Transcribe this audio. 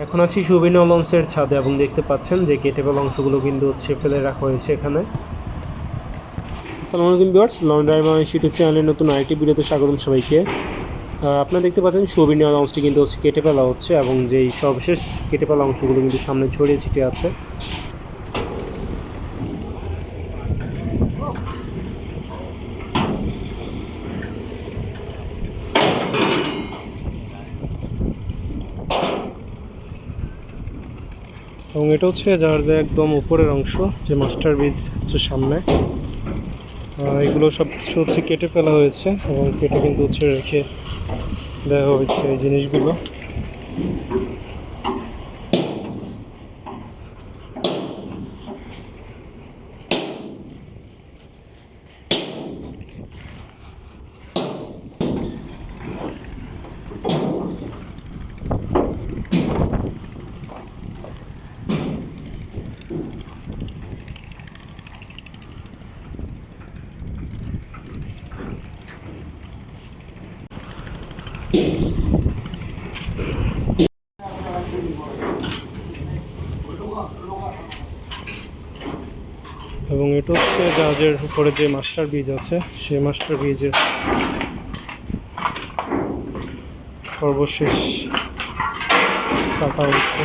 এখন আছি সুবিনা লঞ্চের ছাদে এবং দেখতে পাচ্ছেন যে কেটে অংশগুলো কিন্তু হচ্ছে ফেলে রাখা হয়েছে এখানে। আসসালামু আলাইকুম ভিউয়ার্স লং ড্রাইভ আমার ইউটিউব চ্যানেলের নতুন আইটি ভিডিওতে স্বাগতম সবাইকে। আপনারা দেখতে পাচ্ছেন সুবিনা লঞ্চটি কিন্তু হচ্ছে কেটে ফেলা হচ্ছে এবং যেই সর্বশেষ কেটে ফেলা অংশগুলো কিন্তু সামনে ছড়িয়ে ছিটিয়ে আছে। এবং এটা হচ্ছে যার যে একদম উপরের অংশ, যে মাস্টার ব্রিজ হচ্ছে সামনে। এগুলো সব কিছু হচ্ছে কেটে ফেলা হয়েছে এবং কেটে কিন্তু হচ্ছে রেখে দেওয়া হয়েছে এই জিনিসগুলো। এবং এটা হচ্ছে জাহাজের উপরে যে মাস্টার ব্রিজ আছে, সেই মাস্টার ব্রিজের সর্বশেষ কাটা হচ্ছে